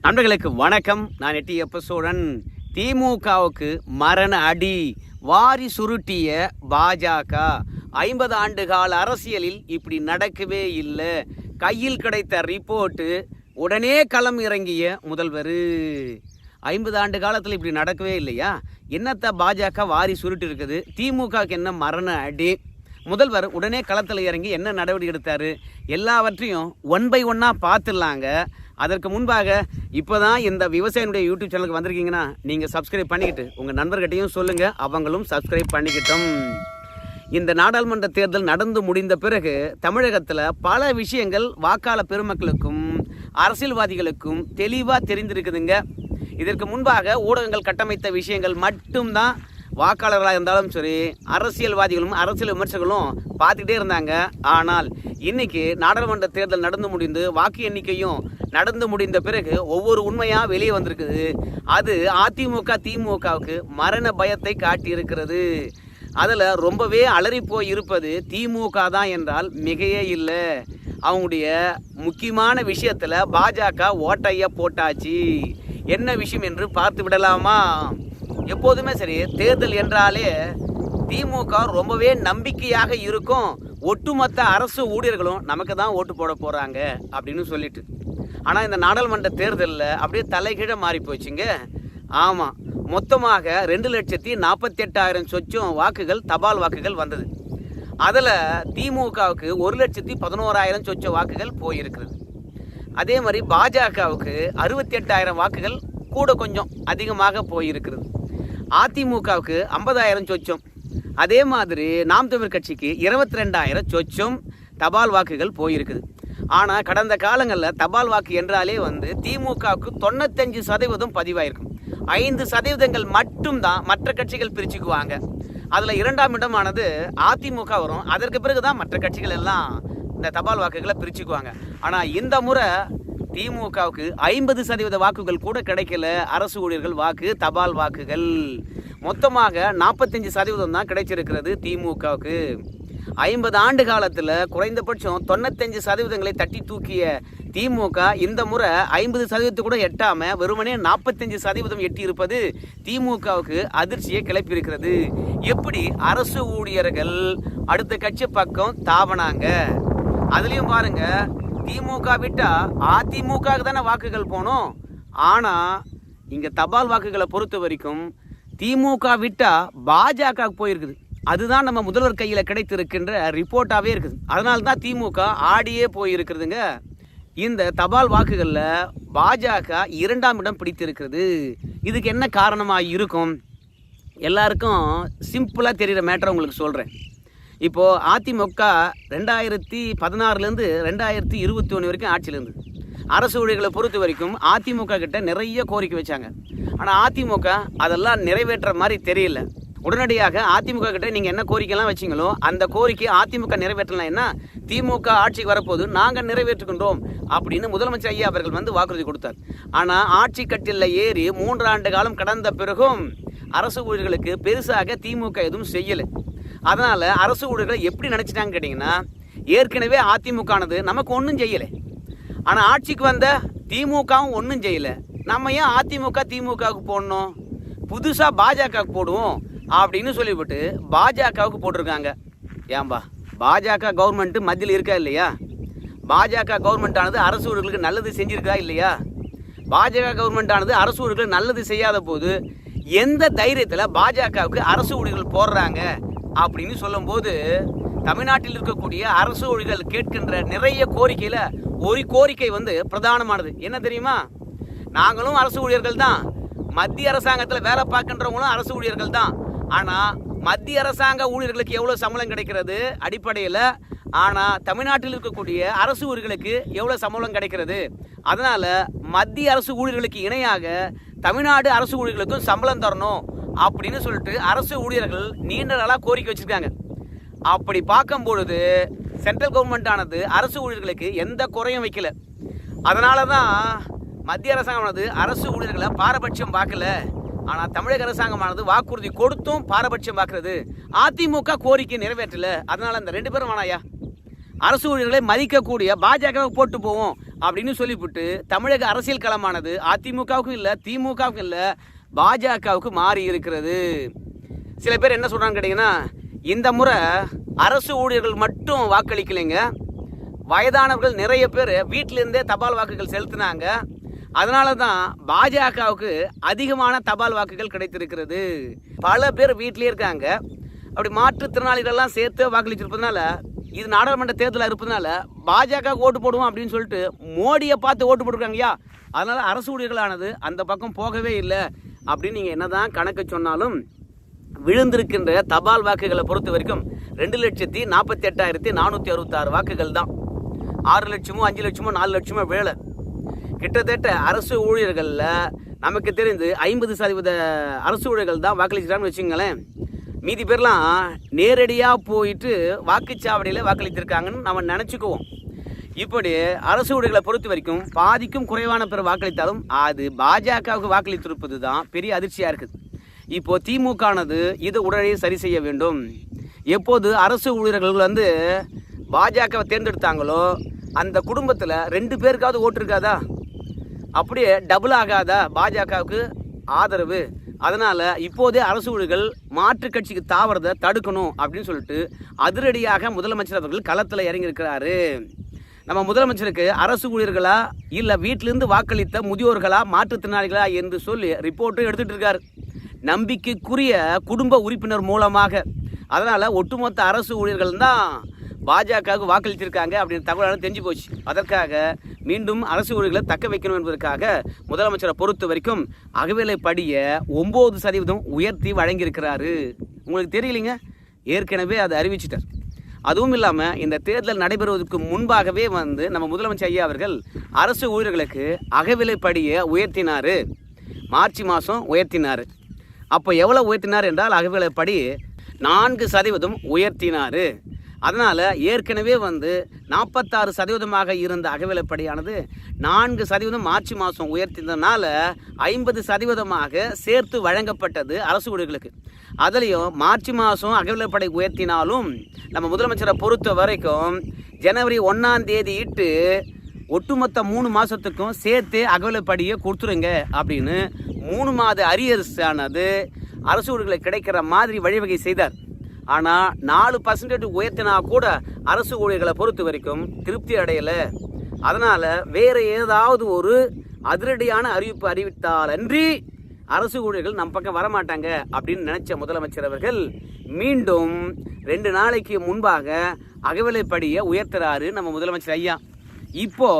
நண்பர்களுக்கு வணக்கம். நான் எட்டி எப்பசோழன் திமுகவுக்கு மரண அடி. வாரி சுருட்டிய பாஜக ஐம்பது ஆண்டு கால அரசியலில் இப்படி நடக்கவே இல்லை. கையில் கிடைத்த ரிப்போர்ட்டு உடனே களம் இறங்கிய முதல்வர். ஐம்பது ஆண்டு காலத்தில் இப்படி நடக்கவே இல்லையா? என்னத்த பாஜக வாரி சுருட்டு இருக்குது? திமுகவுக்கு என்ன மரண அடி? முதல்வர் உடனே களத்தில் இறங்கி என்ன நடவடிக்கை எடுத்தார்? எல்லாவற்றையும் ஒன் பை ஒன்னாக பார்த்துடலாங்க. அதற்கு முன்பாக இப்போ தான் இந்த விவசாயினுடைய யூடியூப் சேனலுக்கு வந்திருக்கீங்கன்னா நீங்கள் சப்ஸ்கிரைப் பண்ணிக்கிட்டு உங்கள் நண்பர்கிட்டையும் சொல்லுங்கள் அவங்களும் சப்ஸ்கிரைப் பண்ணிக்கிட்டோம். இந்த நாடாளுமன்ற தேர்தல் நடந்து முடிந்த பிறகு தமிழகத்தில் பல விஷயங்கள் வாக்காள பெருமக்களுக்கும் அரசியல்வாதிகளுக்கும் தெளிவாக தெரிந்திருக்குதுங்க. இதற்கு முன்பாக ஊடகங்கள் கட்டமைத்த விஷயங்கள் மட்டும்தான் வாக்காளர்களாக இருந்தாலும் சரி அரசியல்வாதிகளும் அரசியல் விமர்சகர்களும் பார்த்துக்கிட்டே இருந்தாங்க. ஆனால் இன்னைக்கு நாடாளுமன்ற தேர்தல் நடந்து முடிந்து வாக்கு எண்ணிக்கையும் நடந்து முடிந்த பிறகு ஒவ்வொரு உண்மையாக வெளியே வந்திருக்குது. அது அதிமுக திமுகவுக்கு மரண பயத்தை காட்டியிருக்கிறது. அதில் ரொம்பவே அலறி போய் இருப்பது திமுக தான் என்றால் மிகையே இல்லை. அவங்களுடைய முக்கியமான விஷயத்தில் பாஜக ஓட்டைய போட்டாச்சு. என்ன விஷயம் என்று பார்த்து விடலாமா? எப்போதுமே சரி தேர்தல் என்றாலே திமுக ரொம்பவே நம்பிக்கையாக இருக்கும். ஒட்டுமொத்த அரசு ஊழியர்களும் நமக்கு தான் ஓட்டு போட போகிறாங்க அப்படின்னு சொல்லிட்டு. ஆனால் இந்த நாடாளுமன்ற தேர்தலில் அப்படியே தலைகீழ மாறி போச்சுங்க. ஆமாம் மொத்தமாக ரெண்டு லட்சத்தி நாற்பத்தி எட்டாயிரம் சொச்சம் வாக்குகள் தபால் வாக்குகள் வந்தது. அதில் திமுகவுக்கு ஒரு லட்சத்தி பதினோராயிரம் சொச்ச வாக்குகள் போயிருக்கிறது. அதே மாதிரி பாஜகவுக்கு அறுபத்தி எட்டாயிரம் வாக்குகள் கூட கொஞ்சம் அதிகமாக போயிருக்கிறது. அதிமுகவுக்கு ஐம்பதாயிரம் சொச்சம். அதே மாதிரி நாம் தமிழ் கட்சிக்கு இருபத்தி ரெண்டாயிரம் சொச்சம் தபால் வாக்குகள் போயிருக்குது. ஆனால் கடந்த காலங்களில் தபால் வாக்கு என்றாலே வந்து திமுகவுக்கு தொண்ணூத்தஞ்சு சதவீதம் பதிவாயிருக்கும். ஐந்து சதவீதங்கள் மட்டும்தான் மற்ற கட்சிகள் பிரிச்சுக்குவாங்க. அதில் இரண்டாம் இடமானது அதிமுக வரும். அதற்கு பிறகு தான் மற்ற கட்சிகள் எல்லாம் இந்த தபால் வாக்குகளை பிரிச்சுக்குவாங்க. ஆனால் இந்த முறை திமுகவுக்கு ஐம்பது சதவீத வாக்குகள் கூட கிடைக்கல. அரசு ஊழியர்கள் வாக்கு தபால் வாக்குகள். மொத்தமாக நாற்பத்தஞ்சு சதவீதம் தான் கிடைச்சிருக்கிறது திமுகவுக்கு. ஐம்பது ஆண்டு காலத்தில் குறைந்தபட்சம் தொண்ணூத்தஞ்சு சதவீதங்களை தட்டி தூக்கிய திமுக இந்த முறை ஐம்பது சதவீதத்தை கூட எட்டாமல் வெறுமனே நாற்பத்தஞ்சு சதவீதம் எட்டி இருப்பது திமுகவுக்கு அதிர்ச்சியை கிளப்பியிருக்கிறது. எப்படி அரசு ஊழியர்கள் அடுத்த கட்சி பக்கம் தாவனாங்க? அதுலேயும் பாருங்க திமுக விட்டா அதிமுக தானே வாக்குகள் போனோம். ஆனால் இங்கே தபால் வாக்குகளை பொறுத்த வரைக்கும் திமுக விட்டா பாஜக போயிருக்குது. அதுதான் நம்ம முதல்வர் கையில் கிடைத்திருக்கின்ற ரிப்போர்ட்டாகவே இருக்குது. அதனால தான் திமுக ஆடியே போயிருக்கிறதுங்க. இந்த தபால் வாக்குகளில் பாஜக இரண்டாம் இடம் பிடித்திருக்கிறது. இதுக்கு என்ன காரணமாக இருக்கும்? எல்லாருக்கும் சிம்பிளாக தெரிகிற மேட்டரை உங்களுக்கு சொல்கிறேன் இப்போது அதிமுக ரெண்டாயிரத்தி பதினாறுலேருந்து ரெண்டாயிரத்தி இருபத்தி ஒன்று வரைக்கும் ஆட்சியில் இருந்தது. அரசு ஊழியர்களை பொறுத்த வரைக்கும் அதிமுக கிட்ட நிறைய கோரிக்கை வச்சாங்க. ஆனால் அதிமுக அதெல்லாம் நிறைவேற்ற மாதிரி தெரியல. உடனடியாக அதிமுக கிட்ட நீங்கள் என்ன கோரிக்கைலாம் வச்சீங்களோ அந்த கோரிக்கை அதிமுக நிறைவேற்றலாம் என்ன? திமுக ஆட்சிக்கு வரப்போது நாங்கள் நிறைவேற்றுகின்றோம் அப்படின்னு முதலமைச்சர் ஐயா அவர்கள் வந்து வாக்குறுதி கொடுத்தார். ஆனால் ஆட்சி கட்டிலில் ஏறி மூன்று ஆண்டு காலம் கடந்த பிறகும் அரசு ஊழியர்களுக்கு பெருசாக திமுக எதுவும் செய்யலை. அதனால் அரசு ஊழியர்களை எப்படி நினச்சிட்டாங்கன்னு கேட்டிங்கன்னா ஏற்கனவே அதிமுகனது நமக்கு ஒன்றும் செய்யலை. ஆனால் ஆட்சிக்கு வந்த திமுகவும் ஒன்றும் செய்யலை. நம்ம ஏன் அதிமுக திமுகவுக்கு போடணும்? புதுசாக பாஜகவுக்கு போடுவோம். அப்படின்னு சொல்லிவிட்டு பாஜகவுக்கு போட்டிருக்காங்க. ஏன்பா? பாஜக கவர்மெண்ட்டு மத்தியில் இருக்கா இல்லையா? பாஜக கவர்மெண்ட் ஆனது அரசு ஊழியர்களுக்கு நல்லது செஞ்சிருக்கா இல்லையா? பாஜக கவர்மெண்ட் ஆனது அரசு ஊழியர்களுக்கு நல்லது செய்யாத போது எந்த தைரியத்தில் பாஜகவுக்கு அரசு ஊழியர்கள் போடுறாங்க அப்படின்னு சொல்லும்போது தமிழ்நாட்டில் இருக்கக்கூடிய அரசு ஊழியர்கள் கேட்கின்ற நிறைய கோரிக்கையில் ஒரு கோரிக்கை வந்து பிரதானமானது. என்ன தெரியுமா? நாங்களும் அரசு ஊழியர்கள் தான். மத்திய அரசாங்கத்தில் வேலை பார்க்கின்றவங்களும் அரசு ஊழியர்கள் தான். ஆனால் மத்திய அரசாங்க ஊழியர்களுக்கு எவ்வளோ சம்பளம் கிடைக்கிறது? அடிப்படையில் ஆனால் தமிழ்நாட்டில் இருக்கக்கூடிய அரசு ஊழியர்களுக்கு எவ்வளோ சம்பளம் கிடைக்கிறது? அதனால் மத்திய அரசு ஊழியர்களுக்கு இணையாக தமிழ்நாடு அரசு ஊழியர்களுக்கும் சம்பளம் தரணும் அப்படின்னு சொல்லிட்டு அரசு ஊழியர்கள் நீண்ட நாளாக கோரிக்கை வச்சுருக்காங்க. அப்படி பார்க்கும் பொழுது சென்ட்ரல் கவர்மெண்ட் ஆனது அரசு ஊழியர்களுக்கு எந்த குறையும் வைக்கல. அதனால தான் மத்திய அரசாங்கமானது அரசு ஊழியர்களை பாரபட்சம் பார்க்கல. ஆனால் தமிழக அரசாங்கமானது வாக்குறுதி கொடுத்தும் பாரபட்சம் பார்க்கறது. அதிமுக கோரிக்கை நிறைவேற்றல. அதனால அந்த ரெண்டு பேரும் வேணாயா? அரசு ஊழியர்களை மதிக்கக்கூடிய பாஜக போட்டு போவோம் அப்படின்னு சொல்லிவிட்டு தமிழக அரசியல் களமானது அதிமுகவுக்கும் இல்லை திமுகவுக்கும் இல்லை பாஜகவுக்கு மாறி இருக்கிறது. சில பேர் என்ன சொல்கிறாங்க கேட்டிங்கன்னா இந்த முறை அரசு ஊழியர்கள் மட்டும் வாக்களிக்கலைங்க. வயதானவர்கள் நிறைய பேர் வீட்டிலேருந்தே தபால் வாக்குகள் செலுத்தினாங்க. அதனால தான் பாஜகவுக்கு அதிகமான தபால் வாக்குகள் கிடைத்திருக்கிறது. பல பேர் வீட்டிலே இருக்காங்க. அப்படி மாற்றுத்திறனாளிகளெல்லாம் சேர்த்து வாக்களிச்சிருப்பதுனால இது நாடாளுமன்ற தேர்தலாக இருப்பதனால பாஜக ஓட்டு போடுவோம் அப்படின்னு சொல்லிட்டு மோடியை பார்த்து ஓட்டு போட்டிருக்காங்கய்யா அதனால் அரசு ஊழியர்களானது அந்த பக்கம் போகவே இல்லை அப்படின்னு நீங்கள் என்ன தான் கணக்கு சொன்னாலும் விழுந்திருக்கின்ற தபால் வாக்குகளை பொறுத்த வரைக்கும் ரெண்டு லட்சத்தி நாற்பத்தி எட்டாயிரத்தி நானூற்றி அறுபத்தாறு வாக்குகள் தான். ஆறு லட்சமோ அஞ்சு லட்சமோ நாலு லட்சமோ வேலை. கிட்டத்தட்ட அரசு ஊழியர்களில் நமக்கு தெரிந்து ஐம்பது சதவீத அரசு ஊழியர்கள் தான் வாக்களிக்கிறான்னு வச்சுங்களேன். மீதி பேர்லாம் நேரடியாக போயிட்டு வாக்குச்சாவடியில் வாக்களித்திருக்காங்கன்னு நம்ம நினச்சிக்குவோம். இப்படி அரசு ஊழியர்களை பொறுத்த வரைக்கும் பாதிக்கும் குறைவான பேர் வாக்களித்தாலும் அது பாஜகவுக்கு வாக்களித்திருப்பது தான் பெரிய அதிர்ச்சியாக இருக்குது. இப்போது திமுகனது இது உடனே சரி செய்ய வேண்டும். எப்போது அரசு ஊழியர்கள் வந்து பாஜகவை தேர்ந்தெடுத்தாங்களோ அந்த குடும்பத்தில் ரெண்டு பேருக்காவது ஓட்டு இருக்காதா? அப்படியே டபுள் ஆகாத பாஜகவுக்கு ஆதரவு. அதனால் இப்போதே அரசு ஊழியர்கள் மாற்றுக் கட்சிக்கு தாவறதை தடுக்கணும் அப்படின்னு சொல்லிட்டு அதிரடியாக முதலமைச்சர் அவர்கள் களத்தில் இறங்கியிருக்கிறாரு. நம்ம முதலமைச்சருக்கு அரசு ஊழியர்களா இல்லை வீட்டிலிருந்து வாக்களித்த முதியோர்களா மாற்றுத்திறனாளிகளா என்று சொல்லி ரிப்போர்ட்டும் எடுத்துட்டு இருக்கார். நம்பிக்கைக்குரிய குடும்ப உறுப்பினர் மூலமாக. அதனால் ஒட்டுமொத்த அரசு ஊழியர்கள் தான் பாஜகவுக்கு வாக்களித்திருக்காங்க அப்படின்னு தகவலான தெரிஞ்சு போச்சு. அதற்காக மீண்டும் அரசு ஊழியர்களை தக்க வைக்கணும் என்பதற்காக முதலமைச்சரை பொறுத்த வரைக்கும் அகவிலை படிய ஒம்பது சதவீதம் உயர்த்தி வழங்கியிருக்கிறாரு. உங்களுக்கு தெரியலைங்க? ஏற்கனவே அதை அறிவிச்சிட்டார். அதுவும் இல்லாமல் இந்த தேர்தல் நடைபெறுவதற்கு முன்பாகவே வந்து நம்ம முதலமைச்சர் ஐயா அவர்கள் அரசு ஊழியர்களுக்கு அகவிலைப்படியை உயர்த்தினார். மார்ச் மாதம் உயர்த்தினார். அப்போ எவ்வளோ உயர்த்தினார் என்றால் அகவிலைப்படி நான்கு சதவீதம் உயர்த்தினார். அதனால் ஏற்கனவே வந்து நாற்பத்தாறு சதவீதமாக இருந்த அகவிலைப்படியானது நான்கு சதவீதம் மார்ச் மாதம் உயர்த்தினதுனால ஐம்பது சதவீதமாக சேர்த்து வழங்கப்பட்டது அரசு ஊழியர்களுக்கு. அதுலேயும் மார்ச் மாதம் அகவிலைப்படை உயர்த்தினாலும் நம்ம முதலமைச்சரை பொறுத்த வரைக்கும் ஜனவரி ஒன்றாம் தேதி இட்டு ஒட்டுமொத்த மூணு மாதத்துக்கும் சேர்த்து அகவிலைப்படியை கொடுத்துருங்க அப்படின்னு மூணு மாத அரியரசானது அரசு ஊழியர்களுக்கு கிடைக்கிற மாதிரி வழிவகை செய்தார். ஆனால் நாலு பர்சன்டேஜ் உயர்த்தினா கூட அரசு ஊழியர்களை பொறுத்த வரைக்கும் திருப்தி அடையலை. அதனால் வேறு ஏதாவது ஒரு அதிரடியான அறிவிப்பு அறிவித்தால் அன்றி அரசு ஊழியர்கள் நம் பக்கம் வரமாட்டாங்க அப்படின்னு நினைச்ச முதலமைச்சர் அவர்கள் மீண்டும் ரெண்டு நாளைக்கு முன்பாக அகவிலைப்படியை உயர்த்துறாரு நம்ம முதலமைச்சர் ஐயா. இப்போ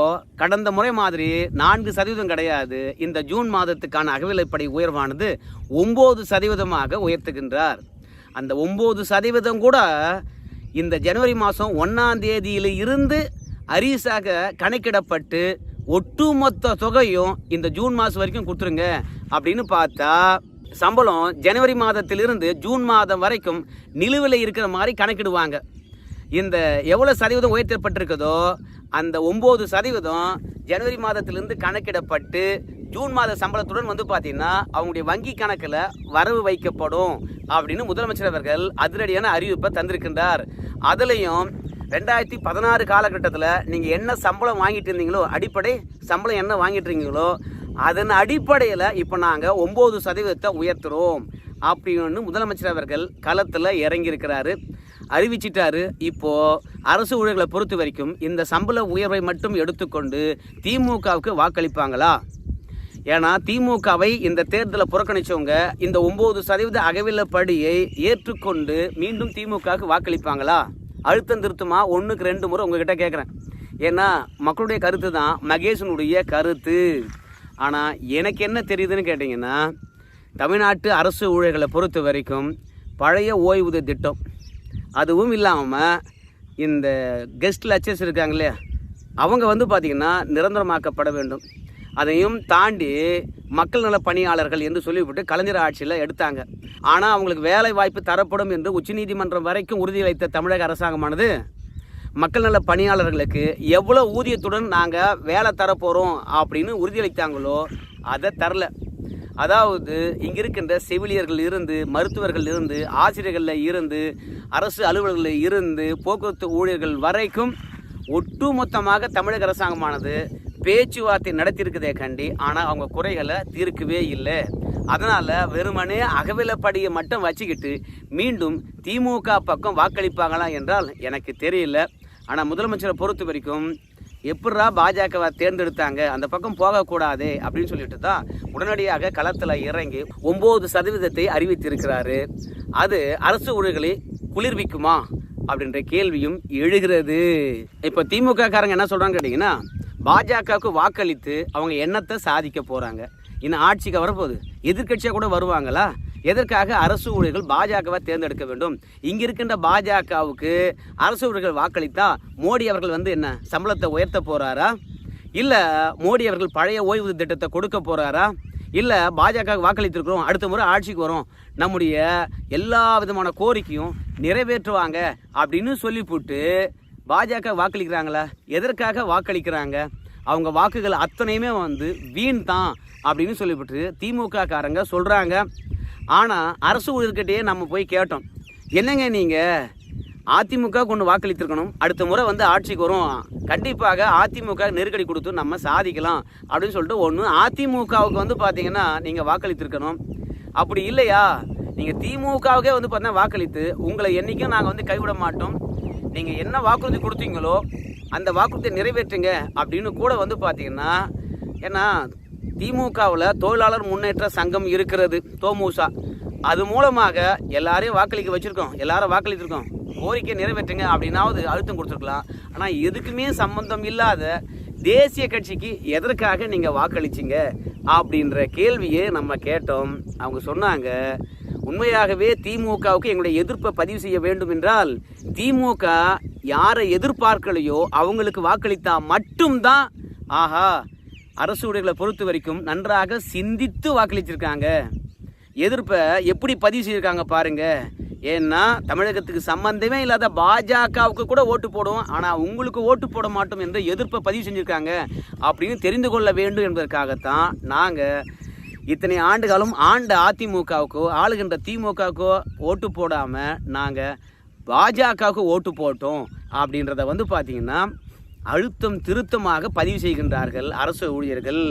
கடந்த முறை மாதிரி நான்கு சதவீதம் கிடையாது. இந்த ஜூன் மாதத்துக்கான அகவிலைப்படி உயர்வானது ஒம்பது சதவீதமாக உயர்த்துகின்றார். அந்த ஒம்பது சதவீதம் கூட இந்த ஜனவரி மாதம் ஒன்றாம் தேதியில் இருந்து அரிசாக கணக்கிடப்பட்டு ஒட்டுமொத்த தொகையும் இந்த ஜூன் மாதம் வரைக்கும் கொடுத்துருங்க அப்படின்னு பார்த்தா சம்பளம் ஜனவரி மாதத்திலிருந்து ஜூன் மாதம் வரைக்கும் நிலுவையில் இருக்கிற மாதிரி கணக்கிடுவாங்க. இந்த எவ்வளோ சதவீதம் உயர்த்தப்பட்டிருக்குதோ அந்த ஒம்பது சதவீதம் ஜனவரி மாதத்திலிருந்து கணக்கிடப்பட்டு ஜூன் மாத சம்பளத்துடன் வந்து பார்த்தீங்கன்னா அவங்களுடைய வங்கி கணக்கில் வரவு வைக்கப்படும் அப்படின்னு முதலமைச்சர் அவர்கள் அதிரடியான அறிவிப்பை தந்திருக்கின்றார். அதுலேயும் ரெண்டாயிரத்தி பதினாறு காலகட்டத்தில் நீங்கள் என்ன சம்பளம் வாங்கிட்டு இருந்தீங்களோ அடிப்படை சம்பளம் என்ன வாங்கிட்டு இருந்தீங்களோ அதன் அடிப்படையில் இப்போ நாங்கள் ஒம்பது சதவீதத்தை உயர்த்துறோம் அப்படின்னு முதலமைச்சர் அவர்கள் களத்தில் இறங்கியிருக்கிறாரு. அறிவிச்சிட்டாரு. இப்போ அரசு ஊழியர்களை பொறுத்த வரைக்கும் இந்த சம்பள உயர்வை மட்டும் எடுத்துக்கொண்டு திமுகவுக்கு வாக்களிப்பாங்களா? ஏன்னா திமுகவை இந்த தேர்தலை புறக்கணிச்சவங்க இந்த ஒம்பது சதவீத அகவிலப்படியை ஏற்றுக்கொண்டு மீண்டும் திமுகவுக்கு வாக்களிப்பாங்களா? அழுத்தம் திருத்தமா? ஒன்றுக்கு ரெண்டு முறை உங்ககிட்ட கேட்குறேன் ஏன்னா மக்களுடைய கருத்து தான் மகேசனுடைய கருத்து. ஆனால் எனக்கு என்ன தெரியுதுன்னு கேட்டிங்கன்னா தமிழ்நாட்டு அரசு ஊழியர்களை பொறுத்த வரைக்கும் பழைய ஓய்வூதிய திட்டம் அதுவும் இல்லாமல் இந்த கெஸ்ட் லட்சஸ் இருக்காங்க இல்லையா? அவங்க வந்து பார்த்திங்கன்னா நிரந்தரமாக்கப்பட வேண்டும். அதையும் தாண்டி மக்கள் நல பணியாளர்கள் என்று சொல்லிவிட்டு கலைஞர் ஆட்சியில் எடுத்தாங்க. ஆனால் அவங்களுக்கு வேலை வாய்ப்பு தரப்படும் என்று உச்சநீதிமன்றம் வரைக்கும் உறுதியளித்த தமிழக அரசாங்கமானது மக்கள் நல பணியாளர்களுக்கு எவ்வளோ ஊதியத்துடன் நாங்கள் வேலை தரப்போகிறோம் அப்படின்னு உறுதியளித்தாங்களோ அதை தரல. அதாவது இங்கே இருக்கின்ற செவிலியர்கள் இருந்து மருத்துவர்கள் இருந்து ஆசிரியர்களில் இருந்து அரசு அலுவலர்களில் இருந்து போக்குவரத்து ஊழியர்கள் வரைக்கும் ஒட்டுமொத்தமாக தமிழக அரசாங்கமானது பேச்சுவார்த்தை நடத்தியிருக்கதே கண்டி ஆனால் அவங்க குறைகளை தீர்க்கவே இல்லை. அதனால் வெறுமனே அகவிலப்படியை மட்டும் வச்சுக்கிட்டு மீண்டும் திமுக பக்கம் வாக்களிப்பாங்களா என்றால் எனக்கு தெரியல. ஆனால் முதலமைச்சரை பொறுத்த வரைக்கும் எப்படா பாஜகவை தேர்ந்தெடுத்தாங்க அந்த பக்கம் போகக்கூடாது அப்படின்னு சொல்லிட்டு தான் உடனடியாக களத்தில் இறங்கி ஒம்பது சதவீதத்தை அறிவித்திருக்கிறாரு. அது அரசு ஊழியர்களை குளிர்விக்குமா அப்படின்ற கேள்வியும் எழுகிறது. இப்போ திமுக காரங்க என்ன சொல்கிறாங்க கேட்டிங்கன்னா பாஜகவுக்கு வாக்களித்து அவங்க எண்ணத்தை சாதிக்க போகிறாங்க இன்னும் ஆட்சிக்கு வரப்போகுது. எதிர்க்கட்சியாக கூட வருவாங்களா? எதற்காக அரசு ஊழியர்கள் பாஜகவை தேர்ந்தெடுக்க வேண்டும்? இங்கே இருக்கின்ற பாஜகவுக்கு அரசு ஊழியர்கள் வாக்களித்தா மோடி அவர்கள் வந்து என்ன சம்பளத்தை உயர்த்த போகிறாரா இல்லை மோடி அவர்கள் பழைய ஓய்வு திட்டத்தை கொடுக்க போகிறாரா இல்லை பாஜக வாக்களித்திருக்கிறோம். அடுத்த முறை ஆட்சிக்கு வரும். நம்முடைய எல்லா விதமான கோரிக்கையும் நிறைவேற்றுவாங்க அப்படின்னு சொல்லிவிட்டு பாஜக வாக்களிக்கிறாங்களா? எதற்காக வாக்களிக்கிறாங்க? அவங்க வாக்குகள் அத்தனையுமே வந்து வீண் தான் அப்படின்னு சொல்லிவிட்டு திமுக காரங்க சொல்கிறாங்க ஆனால் அரசு ஊழியர்கிட்டயே நம்ம போய் கேட்டோம். என்னங்க நீங்கள் அதிமுக கொண்டு வாக்களித்திருக்கணும். அடுத்த முறை வந்து ஆட்சிக்கு வரும். கண்டிப்பாக அதிமுக நெருக்கடி கொடுத்து நம்ம சாதிக்கலாம் அப்படின்னு சொல்லிட்டு ஒன்று அதிமுகவுக்கு வந்து பார்த்தீங்கன்னா நீங்கள் வாக்களித்திருக்கணும். அப்படி இல்லையா? நீங்கள் திமுகவுக்கே வந்து பார்த்தீங்கன்னா வாக்களித்து உங்களை என்றைக்கும் நாங்கள் வந்து கைவிட மாட்டோம். நீங்கள் என்ன வாக்குறுதி கொடுத்தீங்களோ அந்த வாக்குறுதியை நிறைவேற்றுங்க அப்படின்னு கூட வந்து பார்த்தீங்கன்னா ஏன்னா திமுகவில் தொழிலாளர் முன்னேற்ற சங்கம் இருக்கிறது தோமுசா அது மூலமாக எல்லாரையும் வாக்களிக்க வச்சுருக்கோம். எல்லாரும் வாக்களித்திருக்கோம். கோரிக்கை நிறைவேற்றுங்க அப்படின்னாவது அழுத்தம் கொடுத்துருக்கலாம். ஆனால் எதுக்குமே சம்பந்தம் இல்லாத தேசிய கட்சிக்கு எதற்காக நீங்கள் வாக்களிச்சிங்க அப்படின்ற கேள்வியை நம்ம கேட்டோம். அவங்க சொன்னாங்க உண்மையாகவே திமுகவுக்கு எங்களுடைய எதிர்ப்பை பதிவு செய்ய வேண்டும் என்றால் திமுக யாரை எதிர்பார்க்கலையோ அவங்களுக்கு வாக்களித்தா மட்டும்தான் ஆஹா அரசு ஊழியர்களை பொறுத்த வரைக்கும் நன்றாக சிந்தித்து வாக்களிச்சிருக்காங்க. எதிர்ப்பை எப்படி பதிவு செய்திருக்காங்க பாருங்கள் ஏன்னா தமிழகத்துக்கு சம்பந்தமே இல்லாத பாஜகவுக்கு கூட ஓட்டு போடுவோம். ஆனால் உங்களுக்கு ஓட்டு போட மாட்டோம் என்ற எதிர்ப்பை பதிவு செஞ்சுருக்காங்க அப்படின்னு தெரிந்து கொள்ள வேண்டும் என்பதற்காகத்தான் நாங்கள் இத்தனை ஆண்டுகளும் ஆண்ட அதிமுகவுக்கோ ஆளுகின்ற திமுகவுக்கோ ஓட்டு போடாமல் நாங்கள் பாஜகவுக்கு ஓட்டு போட்டோம் அப்படின்றத வந்து பார்த்தீங்கன்னா அழுத்தம் திருத்தமாக பதிவு செய்கின்றார்கள் அரசு ஊழியர்கள்.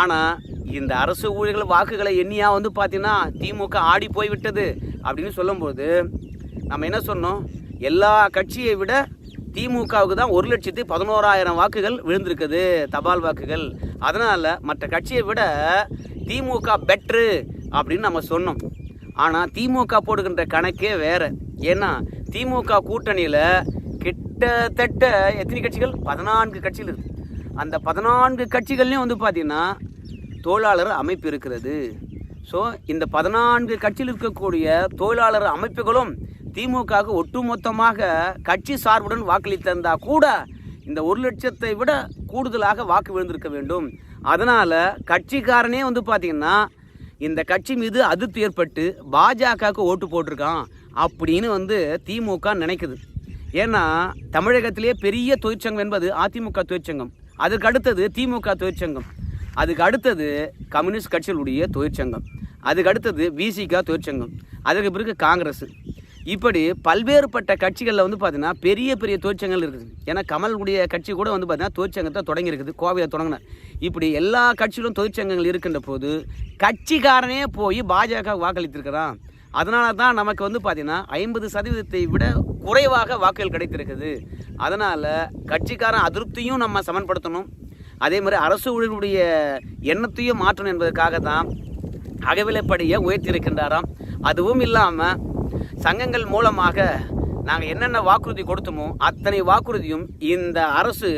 ஆனால் இந்த அரசு ஊழியர்கள் வாக்குகளை எண்ணியாக வந்து பார்த்தீங்கன்னா திமுக ஆடி போய்விட்டது அப்படின்னு சொல்லும்போது நம்ம என்ன சொன்னோம்? எல்லா கட்சியை விட திமுகவுக்கு தான் ஒரு லட்சத்தி பதினோராயிரம் வாக்குகள் விழுந்திருக்குது தபால் வாக்குகள். அதனால் மற்ற கட்சியை விட திமுக பெட்ரு அப்படின்னு நம்ம சொன்னோம். ஆனால் திமுக போடுகின்ற கணக்கே வேறு. ஏன்னா திமுக கூட்டணியில் கிட்டத்தட்ட எத்தனை கட்சிகள்? பதினான்கு கட்சிகள் இருக்குது அந்த பதினான்கு கட்சிகள்லையும் வந்து பார்த்தீங்கன்னா தொழிலாளர் அமைப்பு இருக்கிறது. ஸோ இந்த பதினான்கு கட்சியில் இருக்கக்கூடிய தொழிலாளர் அமைப்புகளும் திமுகவுக்கு ஒட்டுமொத்தமாக கட்சி சார்புடன் வாக்களித்திருந்தா கூட இந்த ஒரு லட்சத்தை விட கூடுதலாக வாக்கு விழுந்திருக்க வேண்டும். அதனால் கட்சிக்காரனே வந்து பார்த்திங்கன்னா இந்த கட்சி மீது அதிருப்தி ஏற்பட்டு பாஜகவுக்கு ஓட்டு போட்டிருக்கான் அப்படின்னு வந்து திமுக நினைக்குது. ஏன்னா தமிழகத்திலேயே பெரிய தொழிற்சங்கம் என்பது அதிமுக தொழிற்சங்கம். அதுக்கு அடுத்தது திமுக தொழிற்சங்கம். அதுக்கு அடுத்தது கம்யூனிஸ்ட் கட்சிகளுடைய தொழிற்சங்கம். அதுக்கு அடுத்தது விசிகா தொழிற்சங்கம். அதுக்கு பிறகு காங்கிரஸ். இப்படி பல்வேறுபட்ட கட்சிகளில் வந்து பார்த்தீங்கன்னா பெரிய பெரிய தொழிற்சங்கங்கள் இருக்குது. ஏன்னா கமலுடைய கட்சி கூட வந்து பார்த்தீங்கன்னா தொழிற்சங்கத்தை தொடங்கியிருக்குது. கோவையில் தொடங்கின. இப்படி எல்லா கட்சியிலும் தொழிற்சங்கங்கள் இருக்கின்ற போது கட்சிக்காரனே போய் பாஜக வாக்களித்திருக்கிறான். அதனால தான் நமக்கு வந்து பார்த்தீங்கன்னா ஐம்பது சதவீதத்தை விட குறைவாக வாக்குகள் கிடைத்திருக்குது. அதனால் கட்சிக்காரன் அதிருப்தியும் நம்ம சமன்படுத்தணும். அதே மாதிரி அரசு ஊழியர்களுடைய எண்ணத்தையும் மாற்றணும் என்பதற்காக தான் அகவிலைப்படியை உயர்த்தியிருக்கின்றாராம். அதுவும் இல்லாமல் சங்கங்கள் மூலமாக நாங்கள் என்னென்ன வாக்குறுதி கொடுத்தோமோ அத்தனை வாக்குறுதியும் இந்த அரசு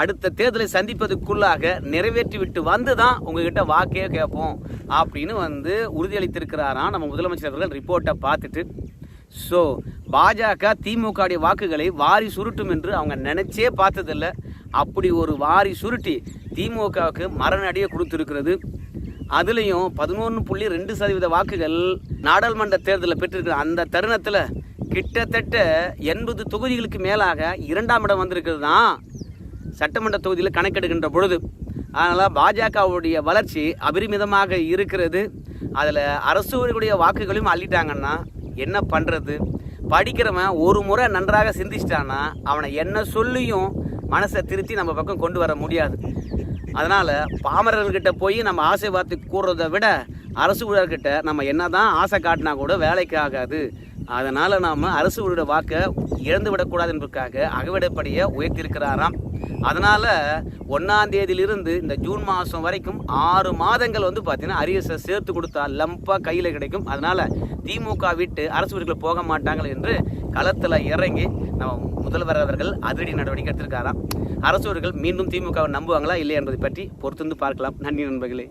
அடுத்த தேர்தலை சந்திப்பதற்குள்ளாக நிறைவேற்றி விட்டு வந்து தான் உங்ககிட்ட வாக்கே கேட்போம் அப்படின்னு வந்து உறுதியளித்திருக்கிறாராம் நம்ம முதலமைச்சர் அவர்கள் ரிப்போர்ட்டை பார்த்துட்டு. ஸோ பாஜக திமுகவுடைய வாக்குகளை வாரி சுருட்டும் என்று அவங்க நினைச்சே பார்த்ததில்ல. அப்படி ஒரு வாரி சுருட்டி திமுகவுக்கு மரணடியை கொடுத்துருக்கிறது. அதுலேயும் பதினொன்று புள்ளி ரெண்டு சதவீத வாக்குகள் நாடாளுமன்ற தேர்தலில் பெற்றிருக்கிற அந்த தருணத்தில் கிட்டத்தட்ட எண்பது தொகுதிகளுக்கு மேலாக இரண்டாம் இடம் வந்திருக்கிறது தான் சட்டமன்ற தொகுதியில் கணக்கெடுக்கின்ற பொழுது. அதனால் பாஜகவுடைய வளர்ச்சி அபரிமிதமாக இருக்கிறது. அதில் அரசுடைய வாக்குகளையும் அள்ளிட்டாங்கன்னா என்ன பண்ணுறது படிக்கிறவன் ஒரு முறை நன்றாக சிந்திச்சிட்டான்னா அவனை என்ன சொல்லியும் மனசை திருத்தி நம்ம பக்கம் கொண்டு வர முடியாது. அதனால் பாமரர்கிட்ட போய் நம்ம ஆசை வார்த்தை கூறுறதை விட அரசு ஊழியர்கிட்ட நம்ம என்னதான் ஆசை காட்டினா கூட வேலைக்கு ஆகாது. அதனால் நாம் அரசு ஊழியர் வாக்கை இழந்து விடக்கூடாது என்பதற்காக அகவிடப்படியை உயர்த்தியிருக்கிறாராம். அதனால் ஒன்றாந்தேதியிலிருந்து இந்த ஜூன் மாதம் வரைக்கும் ஆறு மாதங்கள் வந்து பார்த்தீங்கன்னா அரியஸை சேர்த்து கொடுத்தா லம்பாக கையில் கிடைக்கும். அதனால் திமுக விட்டு அரசு ஊழியர்கள் போக மாட்டாங்கள் என்று களத்தில் இறங்கி நம்ம முதல்வர் அவர்கள் அதிரடி நடவடிக்கை எடுத்திருக்காராம். அரசு மீண்டும் திமுகவை நம்புவாங்களா இல்லையா என்பதை பற்றி பொறுத்திருந்து பார்க்கலாம். நன்றி நண்பர்களே.